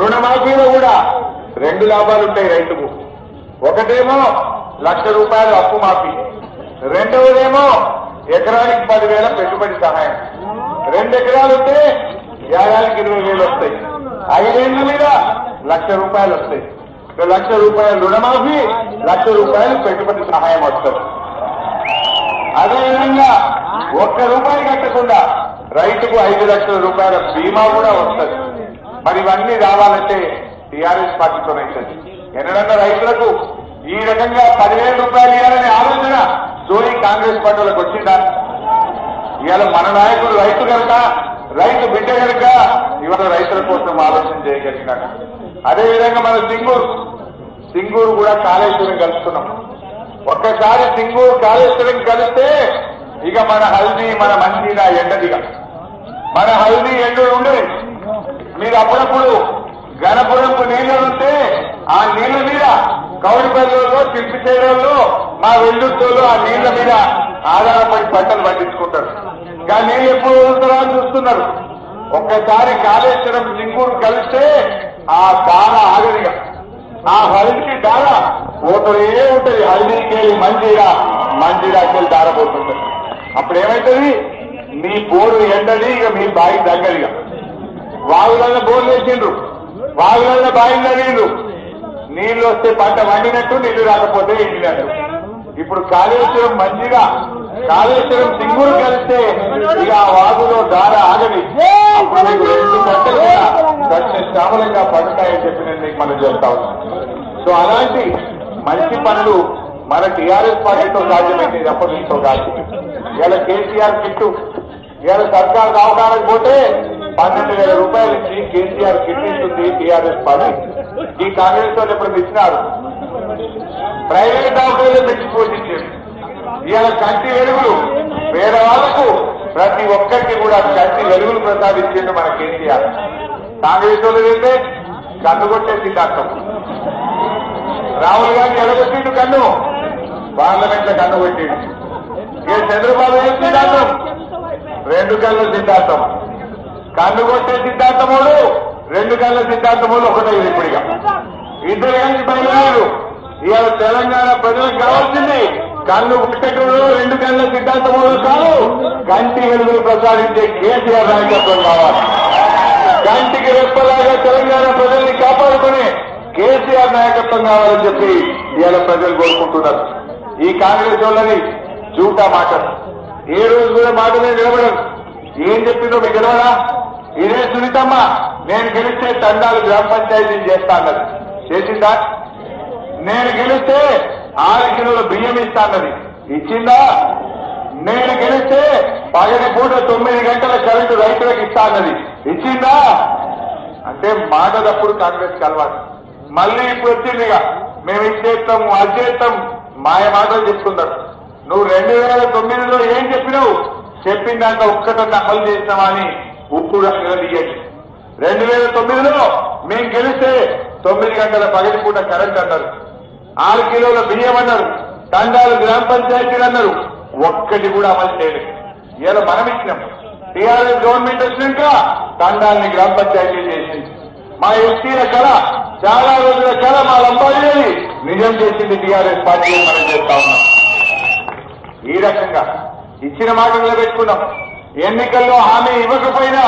రుణమాఫీలో కూడా రెండు లాభాలు ఉంటాయి రైతుకు. ఒకటేమో లక్ష రూపాయలు అప్పు మాఫీ. రెండవదేమో ఎకరానికి పదివేల పెట్టుబడి సహాయం. రెండు ఎకరాలు ఉంటే ఏడాదికి ఇరవై వేలు వస్తాయి. ఐదేళ్ళ మీద లక్ష రూపాయలు వస్తాయి. లక్ష రూపాయలు రుణమాఫీ లక్ష రూపాయలు పెట్టుబడి సహాయం వస్తుంది. అదేవిధంగా ఒక్క రూపాయి కట్టకుండా రైతుకు ఐదు లక్షల రూపాయల బీమా కూడా వస్తుంది. మరి ఇవన్నీ రావాలంటే టీఆర్ఎస్ పార్టీతోనైతుంది ఎన్నడన్నా రైతులకు ఈ రకంగా పదివేల రూపాయలు ఇవ్వాలనే ఆలోచన జోయి కాంగ్రెస్ పార్టీలకు వచ్చిందా? ఇవాళ మన నాయకుడు రైతు కనుక రైతు బిడ్డ కనుక ఇవాళ రైతుల కోసం ఆలోచన చేయగలిగినాడు అదేవిధంగా మన సింగూరు సింగూరు కూడా కాళేశ్వరం కలుపుతున్నాం ఒక్కసారి సింగూరు కాళేశ్వరం కలిస్తే ఇక మన హల్దీ మన మంచిగా ఎండదిగా. మన హల్దీ ఎండు ఉండే మీరు అప్పుడప్పుడు గణపురంపు నీళ్ళు ఉంటే ఆ నీళ్ళ మీద కౌడిపల్లిలో తిప్పి చేయడంలో మా వెల్లుర్తోళ్ళు ఆ నీళ్ళ మీద ఆధారపడి పంటలు పండించుకుంటారు. ఇంకా నీళ్ళు ఎప్పుడు వదులుతారా అని చూస్తున్నారు. ఒక్కసారి కాళేశ్వరం సింగూరు కలిస్తే ఆ దాన ఆగదిగా. ఆ హల్దీ దార పోతూనే ఉంటది. హల్దీకి వెళ్ళి మంచిగా మంచిగాకి వెళ్ళి దారపోతుంటది అప్పుడు ఏమైతుంది మీ బోరు ఎండది ఇక మీ బావి తగ్గదు ఇక. వాగులన్న బోర్లు వేసిండ్రు. వాగులన్న బావిలు తగిలిండ్రు నీళ్ళు. వస్తే పంట వండినట్టు నీళ్ళు రాకపోతే ఎండినట్టు. ఇప్పుడు కాళేశ్వరం మంచిగా కాళేశ్వరం సింగురు కలిస్తే ఇక ఆ వాగులో దార ఆగది. అప్పుడు మీకు రెండు దక్షిణ శ్యామలంగా పడతాయని చెప్పి నేను మీకు మనం చెప్తా సో అలాంటి మంచి పనులు మన టీఆర్ఎస్ పార్టీతో సాధ్యమైంది తప్ప మీతో కాదు. ఇలా కేసీఆర్ కిట్టు. ఇవాళ సర్కార్ అవగాహనకు పోతే పన్నెండు వేల రూపాయలు ఇచ్చి కేసీఆర్ కిట్ ఇస్తుంది టీఆర్ఎస్ పార్టీ. ఈ కాంగ్రెస్ వాళ్ళు ఎప్పుడు ఇచ్చినారు ప్రైవేట్ దవాఖానలో మెచ్చిపోయించారు ఇవాళ కంటి వెలుగులు పేదవాళ్ళకు ప్రతి ఒక్కరికి కూడా కంటి వెలుగులు ప్రసాదించింది మన కేసీఆర్. కాంగ్రెస్ వాళ్ళు వెళ్తే కన్ను కాకపోతే సిద్ధాంతం రాహుల్ గాంధీ ఎడగొట్టిండు కన్ను. పార్లమెంట్లో కన్ను కొట్టిండు. ఏ చంద్రబాబు ఏం సిద్ధాంతం? రెండు కళ్ళ సిద్ధాంతం. కన్ను కొట్టే సిద్ధాంతముడు రెండు కళ్ళ సిద్ధాంతములు ఒకటే ఇప్పుడిగా ఇద్దరు కలిసి బయలుదేరారు ఇవాళ తెలంగాణ ప్రజలకు కావాల్సింది కన్ను కొట్టేటోడు రెండు కళ్ళ సిద్ధాంతములు కాదు కంటి వెలుగులు ప్రసాదించే కేసీఆర్ నాయకత్వం కావాలి. కంటికి రెప్పలాగా తెలంగాణ ప్రజల్ని కాపాడుకునే కేసీఆర్ నాయకత్వం కావాలని చెప్పి ఇవాళ ప్రజలు కోరుకుంటున్నారు. ఈ కాంగ్రెస్ వాళ్ళని జూటా మాట ఏ రోజు కూడా మాట మీద నిలబడరు ఏం చెప్పిందో మీకు నిలబడా ఇదే సునీతమ్మ నేను గెలిస్తే తండాలు గ్రామ పంచాయతీని చేస్తా అన్నది. చేసిందా? నేను గెలిస్తే ఆరు కిలోల బియ్యం ఇస్తా అన్నది. ఇచ్చిందా? నేను గెలిస్తే పగటి పూట తొమ్మిది గంటల కరెంటు రైతులకు ఇస్తా అన్నది. ఇచ్చిందా? అంటే మాట తప్పుడు కాంగ్రెస్ కలవాలి మళ్ళీ ఇప్పుడు వచ్చింది ఇక. మేము ఇచ్చేస్తాము అది చేస్తాం. మాయ మాటలు చెప్పుకుంటారు నువ్వు రెండు వేల తొమ్మిదిలో ఏం చెప్పినావు? చెప్పిన దాకా ఒక్కటన్నా అమలు చేస్తామని అని ఉప్పు దిగండి రెండు వేల తొమ్మిదిలో మేము గెలిస్తే తొమ్మిది గంటల పగటి పూట కరెంట్ అన్నారు. ఆరు కిలోల బియ్యం అన్నారు. తండాలు గ్రామ పంచాయతీలు అన్నారు. ఒక్కటి కూడా అమలు చేయలేదు. ఇలా మనం ఇచ్చినాం. టీఆర్ఎస్ గవర్నమెంట్ వచ్చినాక తండాలని గ్రామ పంచాయతీలు చేసింది. మా ఎస్టీల కళ చాలా రోజుల కళ మా లంబాడీ నిజం చేసింది టీఆర్ఎస్ పార్టీ మనం చేస్తా ఉన్నాం. ఈ రకంగా ఇచ్చిన మాట నిలబెట్టుకున్నాం ఎన్నికల్లో హామీ ఇవ్వకపోయినా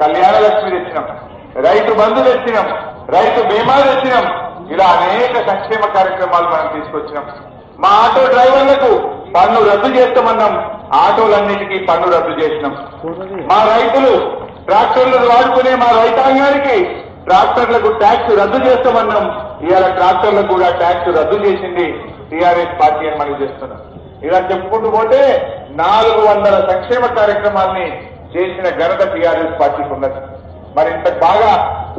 కళ్యాణ లక్ష్మి తెచ్చినాం. రైతు బంధు తెచ్చినాం. రైతు బీమా తెచ్చినాం. ఇలా అనేక సంక్షేమ కార్యక్రమాలు మనం తీసుకొచ్చినాం. మా ఆటో డ్రైవర్లకు పన్ను రద్దు చేస్తామన్నాం. ఆటోలన్నిటికీ పన్ను రద్దు చేసినాం. మా రైతులు ట్రాక్టర్లు వాడుకునే మా రైతాంగానికి ట్రాక్టర్లకు ట్యాక్స్ రద్దు చేస్తామన్నాం. ఇవాళ ట్రాక్టర్లకు కూడా ట్యాక్స్ రద్దు చేసింది టీఆర్ఎస్ పార్టీ అని మనం చేస్తున్నాం. ఇలా చెప్పుకుంటూ పోతే నాలుగు వందల సంక్షేమ కార్యక్రమాల్ని చేసిన ఘనత టీఆర్ఎస్ పార్టీకి ఉన్నది. మరి ఇంత బాగా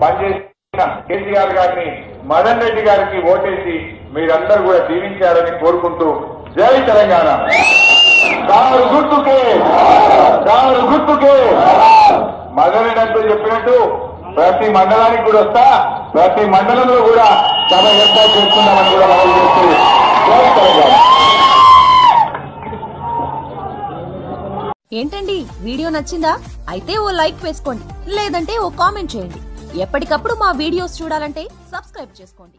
పనిచేసిన కేసీఆర్ గారిని మదన్ రెడ్డి గారికి ఓటేసి మీరందరూ కూడా దీవించారని కోరుకుంటూ జై తెలంగాణ. దారు గుర్తుకే దారు గుర్తుకే. మదన్ రెడ్డి చెప్పినట్టు ప్రతి మండలానికి కూడా వస్తా. ప్రతి మండలంలో కూడా సభ ఏర్పాటు చేస్తున్నామని కూడా మనం చేస్తూ ఏంటండి? వీడియో నచ్చిందా? అయితే ఓ లైక్ వేసుకోండి. లేదంటే ఓ కామెంట్ చేయండి. ఎప్పటికప్పుడు మా వీడియోస్ చూడాలంటే సబ్స్క్రైబ్ చేసుకోండి.